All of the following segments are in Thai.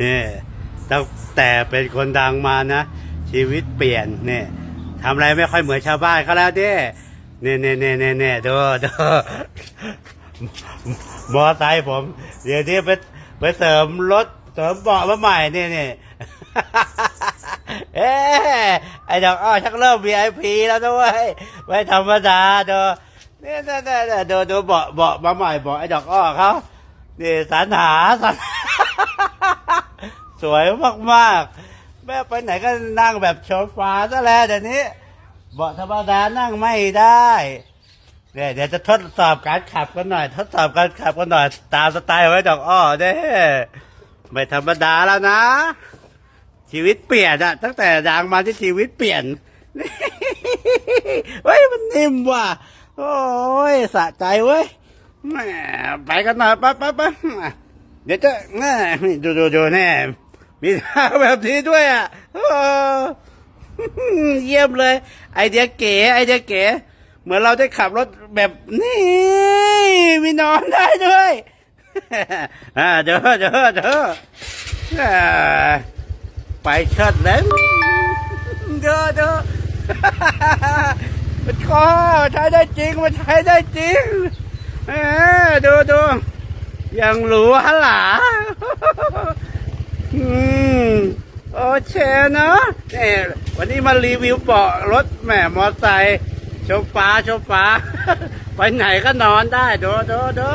นี่ตั้งแต่เป็นคนดังมานะ ชีวิตเปลี่ยนเนี่ยทำอะไรไม่ค่อยเหมือนชาวบ้านเขาแล้วเด้เนี่ยเนี่ยเนี่ยเนี่ยเนี่ยดูดูมอไซค์ผม เดี๋ยวนี้ไปไปเสริมรถเสริมเบาะมาใหม่เนี่ยเนี่ยเอ๊ไอ้ดอกอ้อชักเริ่ม VIP แล้วด้วยไม่ธรรมดาดูเนี่ยเนี่ยเนี่ยดูดูเบาะเบาะมาใหม่เบาะไอ้ดอกอ้อเขานี่สรรหาสรร สวยมากๆ แม่ไปไหนก็นั่งแบบโชฟ้าซะแล้วเดี๋ยวนี้ เบาะธรรมดานั่งไม่ได้เนี่ยเดี๋ยวจะทดสอบการขับกันหน่อย ทดสอบการขับกันหน่อย ตามสไตล์ไว้ดอกอ้อเด้ไม่ธรรมดาแล้วนะ ชีวิตเปลี่ยนอะตั้งแต่ดังมาที่ชีวิตเปลี่ยนเฮ้ยมันนิ่มว่ะโอ้ยสะใจเว้ยไปกันหน่อยไปไปไปเดี๋ยวจะแน่ดูดูดูแน่ มีทาแบบนี้ด้วยอะเยี่ยมเลย ไอเดียเก๋ไอเดียเก๋เหมือนเราได้ขับรถแบบนี้มีนอนได้ด้วยอ่าเด้อเด้อเด้อไปเชิดแล้วเด้อเด้อมันก็ใช้ได้จริงมันใช้ได้จริงเออดูดูยังหรูฮะหลาอืม โอเคเนาะเนี่วันนี้มารีวิวเบาะรถแหมมอไซค์โชมฟ้าโชมฟ้า ไปไหนก็นอนได้ดูดูดู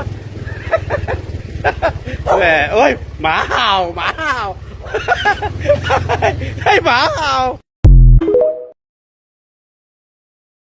แหมโอ้ยหมาเห่าหมาเห่าให้หมาเห่า